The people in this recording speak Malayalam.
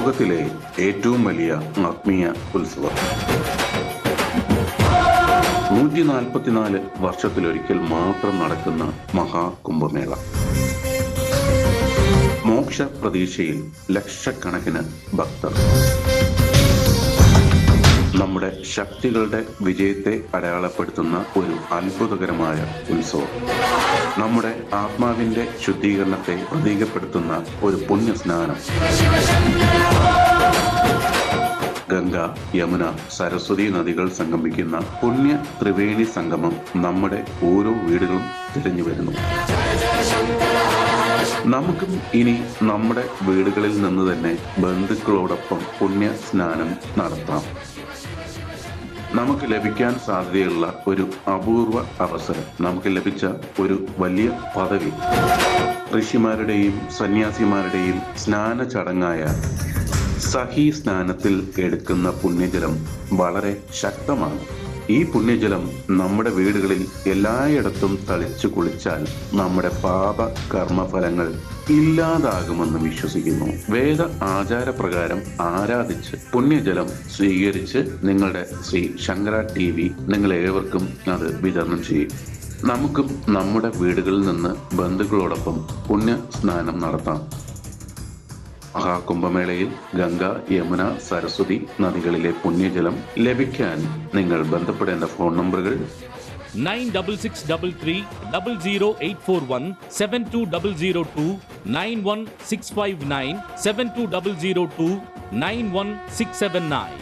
ലോകത്തിലെ ഏറ്റവും വലിയ ആത്മീയ ഉത്സവം. നൂറ്റി നാൽപ്പത്തിനാല് വർഷത്തിലൊരിക്കൽ മാത്രം നടക്കുന്ന മഹാകുംഭമേള. മോക്ഷ പ്രതീക്ഷയിൽ ലക്ഷക്കണക്കിന് ഭക്തർ. നമ്മുടെ ശക്തികളുടെ വിജയത്തെ അടയാളപ്പെടുത്തുന്ന ഒരു അത്ഭുതകരമായ ഉത്സവം. നമ്മുടെ ആത്മാവിന്റെ ശുദ്ധീകരണത്തെ പ്രതീകപ്പെടുത്തുന്ന ഒരു പുണ്യ സ്നാനം ഗംഗ യമുന സരസ്വതി നദികൾ സംഗമിക്കുന്ന പുണ്യ ത്രിവേണി സംഗമം നമ്മുടെ ഓരോ വീടുകളും തിരഞ്ഞു വരുന്നു. നമുക്കും ഇനി നമ്മുടെ വീടുകളിൽ നിന്ന് തന്നെ ബന്ധുക്കളോടൊപ്പം പുണ്യ സ്നാനം നടത്താം. നമുക്ക് ലഭിക്കാൻ സാധ്യതയുള്ള ഒരു അപൂർവ അവസരം. നമുക്ക് ലഭിച്ച ഒരു വലിയ പദവി. ഋഷിമാരുടെയും സന്യാസിമാരുടെയും സ്നാന ചടങ്ങായ സഹി സ്നാനത്തിൽ എടുക്കുന്ന പുണ്യജലം വളരെ ശക്തമാണ്. ഈ പുണ്യജലം നമ്മുടെ വീടുകളിൽ എല്ലായിടത്തും തളിച്ചു കുളിച്ചാൽ നമ്മുടെ പാപ കർമ്മഫലങ്ങൾ ഇല്ലാതാകുമെന്ന് വിശ്വസിക്കുന്നു. വേദ ആചാരപ്രകാരം ആരാധിച്ച് പുണ്യജലം സ്വീകരിച്ച് നിങ്ങളുടെ ശ്രീ ശങ്കര ടി വി നിങ്ങളേവർക്കും അത് വിതരണം ചെയ്യും. നമുക്കും നമ്മുടെ വീടുകളിൽ നിന്ന് ബന്ധുക്കളോടൊപ്പം പുണ്യ സ്നാനം നടത്താം. മഹാകുംഭമേളയിൽ ഗംഗ യമുന സരസ്വതി നദികളിലെ പുണ്യജലം ലഭിക്കാൻ നിങ്ങൾ ബന്ധപ്പെടേണ്ട ഫോൺ നമ്പറുകൾ nine double six double three double zero eight four one seven two double zero two nine one six five nine seven two double zero two nine one six seven nine.